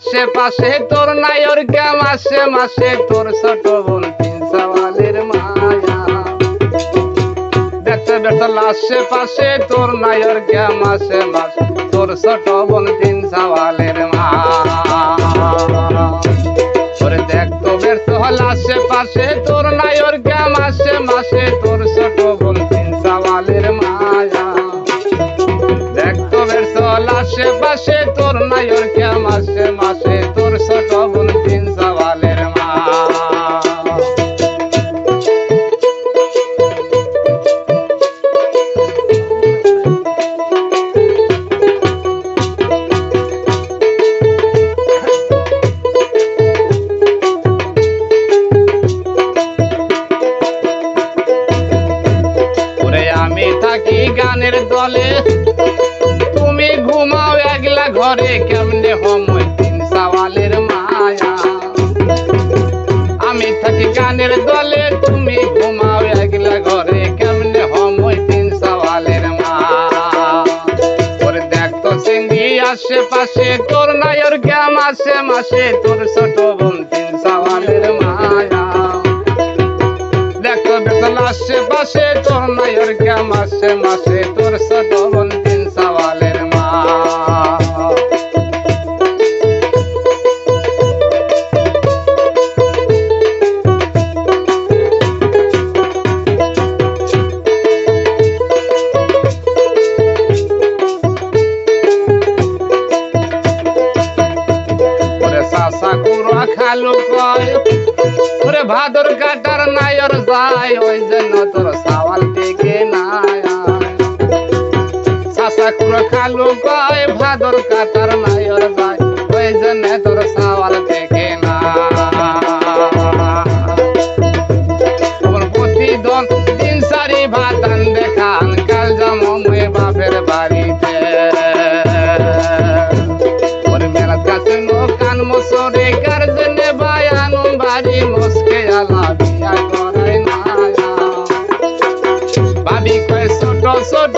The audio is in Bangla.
সে পাশে তোর নায়র কে মাসে মাসে তোর ছোট বোন তিন সওয়ালের মায়া। দেখতে দেখতে লাশে পাশে তোর নায়র কে মাসে মাসে তোর ছোট বোন তিন মায়া। মা ওরে দেখ তো ব্যর্থ লাশে পাশে তোর নায়র লাশে পাশে তোর নায়র কে মাসে মাসে? তোর ছোট বোন তিন সওয়ালের মা। থাকি গানের দলে, তুমি ঘুমাও ঘরে কেমনে সময় সওয়ালের মায়া? আমি থাকি গানের দলে, তুমি ঘুমাও একলা ঘরে, কেমনে সময় সওয়ালের মা ওরে দেখ তো সিঙ্গি আশেপাশে, তোর নায়র গ্যাম আসে মাসে, তোর ছোট বোন তিন সওয়ালের মায়া। দেখো বেতন আশেপাশে, তোর নায়র কে মাসে মাসে, তোর ছোট বোন কুড়া খালু কয়। ওরে ভাদর কাটার নায়র যায়, ওই জন্য তোর সাওয়াল থেকে নাই সাসা কুড়া খালু কয়, ভাদর কাটার বাড়ি মুসকে আলা বিয়া করে না ভাবি কয় ছোট ছোট